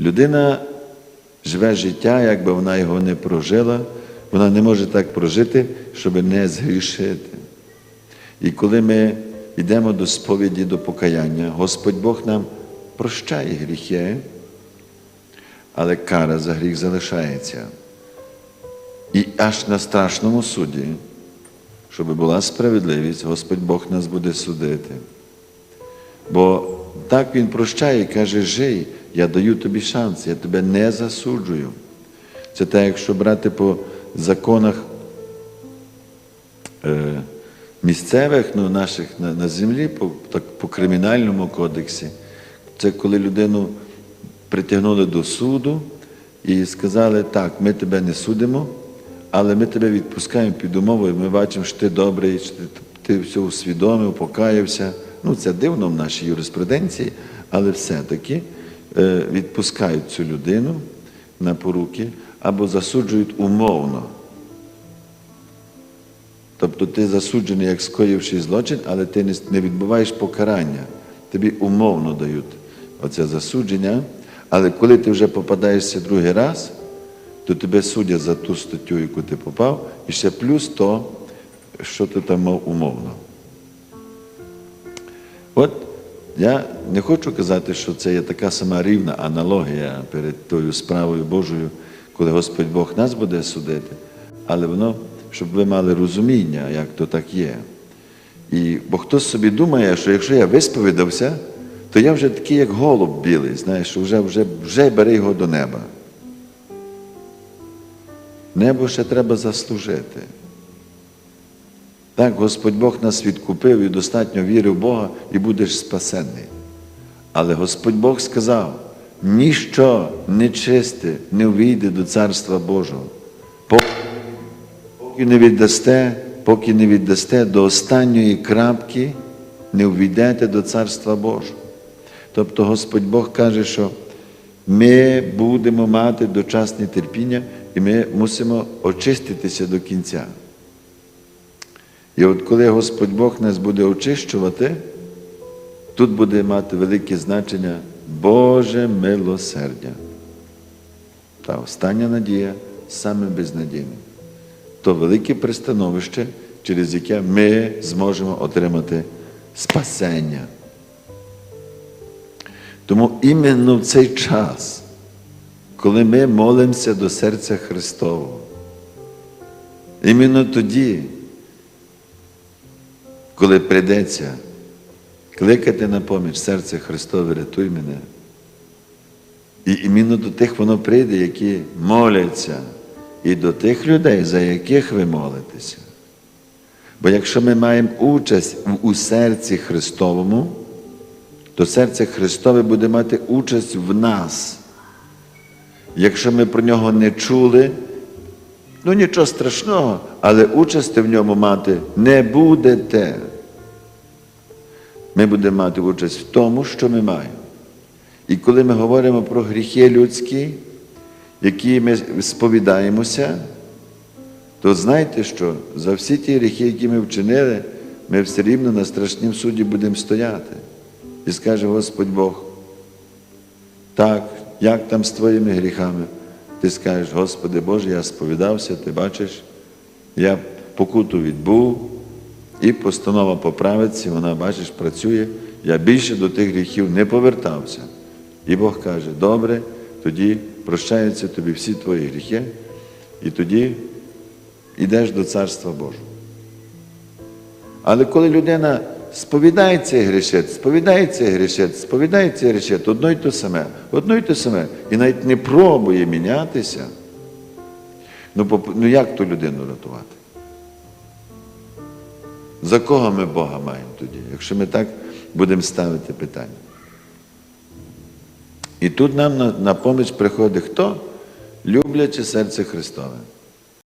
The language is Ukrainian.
Людина живе життя, якби вона його не прожила, вона не може так прожити, щоб не згрішити. І коли ми йдемо до сповіді, до покаяння, Господь Бог нам прощає гріхи, але кара за гріх залишається. І аж на страшному суді, щоб була справедливість, Господь Бог нас буде судити. Бо так Він прощає і каже, жий, я даю тобі шанс, я тебе не засуджую. Це так, якщо брати по законах е, місцевих, ну, наших на, на землі, по, так, по кримінальному кодексі, це коли людину притягнули до суду і сказали, так, ми тебе не судимо, але ми тебе відпускаємо під умовою, ми бачимо, що ти добрий, що ти, ти все усвідомив, покаявся. Ну, це дивно в нашій юриспруденції, але все-таки відпускають цю людину на поруки або засуджують умовно. Тобто ти засуджений як скоївший злочин, але ти не відбуваєш покарання. Тобі умовно дають оце засудження. Але коли ти вже попадаєшся другий раз, то тебе судять за ту статтю, яку ти попав, і ще плюс то, що ти там мав умовно. От я не хочу казати, що це є така сама рівна аналогія перед тою справою Божою, коли Господь Бог нас буде судити, але воно, щоб ви мали розуміння, як то так є. І, бо хтось собі думає, що якщо я висповідався, то я вже такий, як голуб білий, знаєш, що вже, вже, вже бери його до неба. Небо ще треба заслужити. Так, Господь Бог нас відкупив і достатньо віри в Бога, і будеш спасенний. Але Господь Бог сказав: ніщо нечисте не увійде до Царства Божого. Поки поки не віддасте, поки не віддасте до останньої крапки, не увійдете до Царства Божого. Тобто Господь Бог каже, що ми будемо мати дочасне терпіння, і ми мусимо очиститися до кінця. І от коли Господь Бог нас буде очищувати, тут буде мати велике значення Боже милосердя. Та остання надія саме безнадійна. То велике пристановище, через яке ми зможемо отримати спасення. Тому іменно в цей час, коли ми молимося до серця Христового, іменно тоді, коли прийдеться кликати на поміч серце Христове, рятуй мене. І іменно до тих воно прийде, які моляться, і до тих людей, за яких ви молитеся. Бо якщо ми маємо участь у серці Христовому, то серце Христове буде мати участь в нас. Якщо ми про нього не чули, ну нічого страшного, але участі в ньому мати не будете. Ми будемо мати участь в тому, що ми маємо. І коли ми говоримо про гріхи людські, які ми сповідаємося, то знайте, що за всі ті гріхи, які ми вчинили, ми все рівно на страшнім суді будемо стояти. І скаже Господь Бог, так, як там з твоїми гріхами? Ти скажеш, Господи Боже, я сповідався, ти бачиш, я покуту відбув, і постанова поправиться, вона, бачиш, працює. Я більше до тих гріхів не повертався. І Бог каже, добре, тоді прощаються тобі всі твої гріхи, і тоді йдеш до Царства Божого. Але коли людина сповідається і грішить, сповідається і грішить, сповідається і грішить, одно й те саме, одно й те саме, і навіть не пробує мінятися, ну, ну як ту людину рятувати? За кого ми Бога маємо тоді, якщо ми так будемо ставити питання? І тут нам на, на поміч приходить хто? Любляче серце Христове.